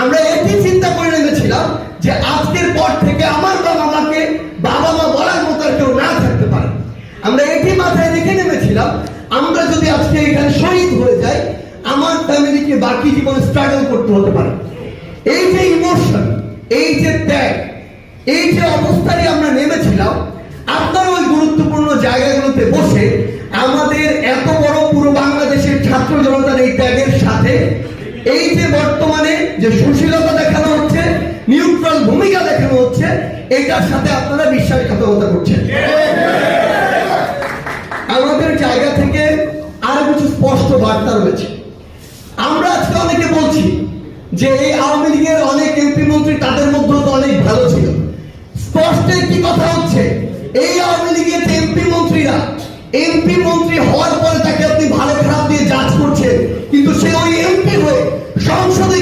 আমরা এটি চিন্তা করে নেমেছিলাম যে আজকের পর থেকে আমার বাবা মাকে বাবা মা বলার মতো কেউ না থাকতে পারে। আমরা এটি মাথায় রেখে নেমেছিলাম, আমরা যদি আজকে এখানে শহীদ হয়ে যাই, আমার ফ্যামিলিকে বাকি জীবন স্ট্রাগল করতে হতে পারে। এই যে ইমোশন এই যে ত্যাগ, এই যে অবস্থায় আমরা নেমেছিলাম, আপনারা ওই গুরুত্বপূর্ণ জায়গাগুলোতে বসে আমাদের এত বড় পুরো বাংলাদেশের ছাত্র জনতার এই ত্যাগের সাথে, এই যে বর্তমানে এটার সাথে আপনারা বিশ্বাসঘাতকতা করছেন। আমাদের জায়গা থেকে আরও কিছু স্পষ্ট বার্তা রয়েছে। আমরা আজকে অনেকে বলছি যে এই আওয়ামী লীগের অনেক এমপি মন্ত্রী তাদের মধ্যেও তো অনেক ভালো ছিল। স্পষ্ট একটি কথা হচ্ছে, এই আওয়ামী লীগের এমপি মন্ত্রীরা এমপি মন্ত্রী হওয়ার পরে তাকে আপনি ভালো খারাপ দিয়ে জাজ করছেন, কিন্তু সে ওই এমপি হয়ে সংসদে